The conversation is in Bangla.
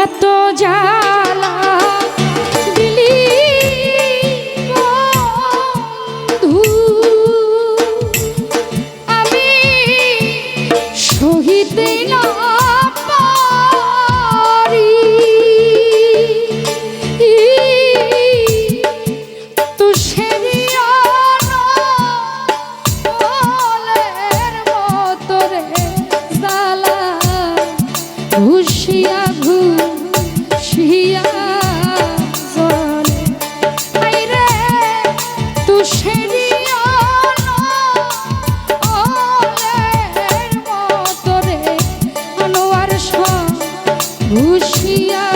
এত জ্বালা ঘুষিয়া